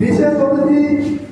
বিশেষ অতিথি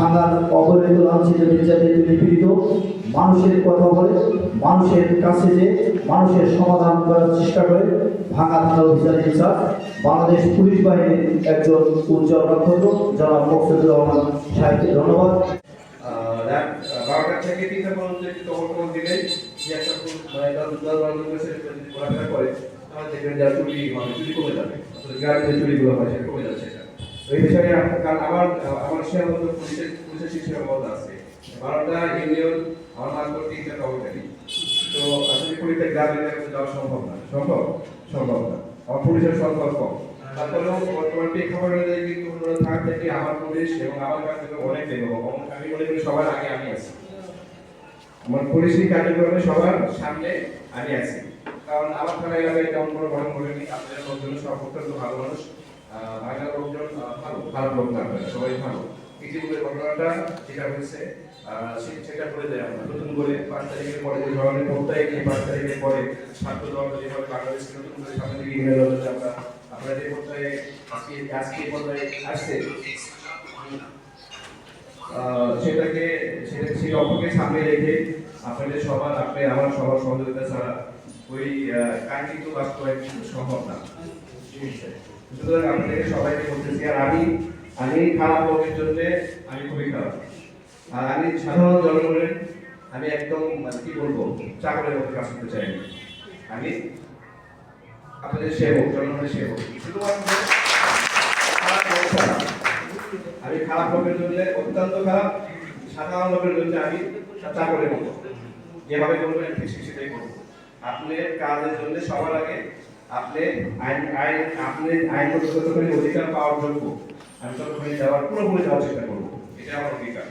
ভাঙার অবহেলিত লাঞ্ছিত নির্যাতিত নিপীড়িত মানুষের কথা বলে, মানুষের কাছে যে মানুষের সমাধান করার চেষ্টা করে ভাঙা থানা অভিযান ইনচার্জ বাংলাদেশ পুলিশ বাহিনীর একজন উজ্জ্বল নক্ষত্র জনাব মকসুদুর রহমান সাহেবকে ধন্যবাদ। বারোটা থেকে তিনটা খুব মানে চুরি হবে চুরি কমে যাবে। যে চুরিগুলো হয়, সেটা কমে তো আমার পুলিশের পুলিশ এবং আমার কাছ অনেক দেবো আমি মনে সবার আগে আমি আছি। আমার পুলিশি কার্যক্রমে সবার সামনে আমি আছি। কারণ আমার থানা এলাকায় তেমন কোনো ঘটনা ঘটেনি আপনাদের লোকজন সব অত্যন্ত ভালো মানুষ। বাংলার লোকজন ভালো ভালো লোক না সবাই ভালো। ঘটনাটা, যেটা হয়েছে সেটা করে দেয় আমরা। নতুন করে পাঁচ তারিখের পরে যে ধরনের পাঁচ তারিখের পরে ছাত্র দল যেভাবে নতুন করে সামনে দিকে আমরা যে আজকে আজকে পর্যায়ে আসছে সেটাকে সেই লক্ষ্যকে সামনে রেখে আপনাদের সবার আপনি আমার সবার সহযোগিতা ছাড়া ওই কিন্তু বাস্তবায়ন কিন্তু সম্ভব না। সুতরাং আপনাদের সবাইকে বলতেছি আর আমি আমি খারাপ লোকের জন্য আমি খুবই খারাপ। আর আমি সাধারণ জনগণের, আমি একদম মানে কি বলব, চাকরের মধ্যে কাজ করতে চাই আমি আপনাদের সেবক, জনগণের সেবক। আমি খারাপ লোকের জন্য অত্যন্ত খারাপ, সাধারণ লোকের জন্য আমি চাকরের মতো। যেভাবে বলবেন ঠিক সেটাই করব। আপনার কাজের জন্য সবার আগে আপনি আইন আইন, আপনি আইনগত যতখানি অধিকার পাওয়ার যোগ্য আমি ততখানি যাওয়ার পুরোপুরি যাওয়ার চেষ্টা করব। এটা আমার অধিকার।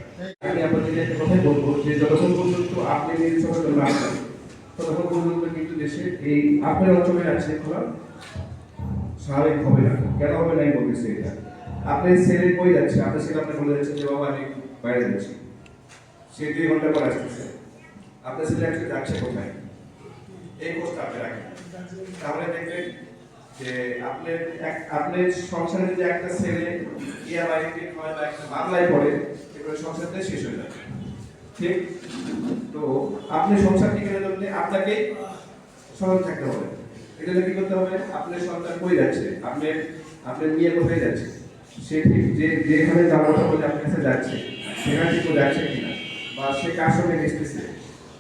আমি আপনাদের একটা কথাই বলব যে যতক্ষণ পর্যন্ত আপনি নির্বাচনের জন্য আসবেন ততক্ষণ পর্যন্ত কিন্তু দেশে এই আপনার অঞ্চলে আছে খোলা স্বাভাবিক হবে না। কেন হবে না বলতেছি এটা? আপনার ছেলে কই যাচ্ছে? আপনার ছেলে আপনি বলে যাচ্ছে যে, বাবা, আমি বাইরে যাচ্ছি। সে দুই ঘণ্টা পর আসতেছে। আপনার ছেলে আজকে যাচ্ছে কোথায়? এই প্রশ্ন আপনি রাখেন। তাহলে দেখবেন যে আপনার আপনার সংসারে যদি একটা ছেলে ইএমআই হয় বা একটা মামলায় পড়ে এগুলো সংসারটা শেষ হয়ে যাবে। ঠিক? তো আপনি সংসার টিকানোর জন্য আপনাকে সজাগ থাকতে হবে। এটা কি করতে হবে, আপনার সন্তান কই যাচ্ছে? আপনার আপনার মেয়ে কোথায় যাচ্ছে? সে ঠিক যে যেখানে যাওয়ার কথা বলে আপনার কাছে যাচ্ছে, সেখানে ঠিক যাচ্ছে কিনা? বা সে কার সঙ্গে মিশতেছে?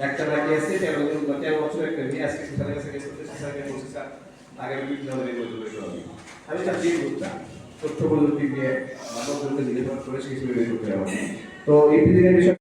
একটা বাকি আছে তেরো দিন তেরো বছর একটা নিয়ে আজকে সেখানে গেছে, সেখানে বলছি স্যার আগামী দিন হবে আমি তথ্য প্রযুক্তি করে সেই হিসেবে বের করতে হবে তো এই দিনের বিষয়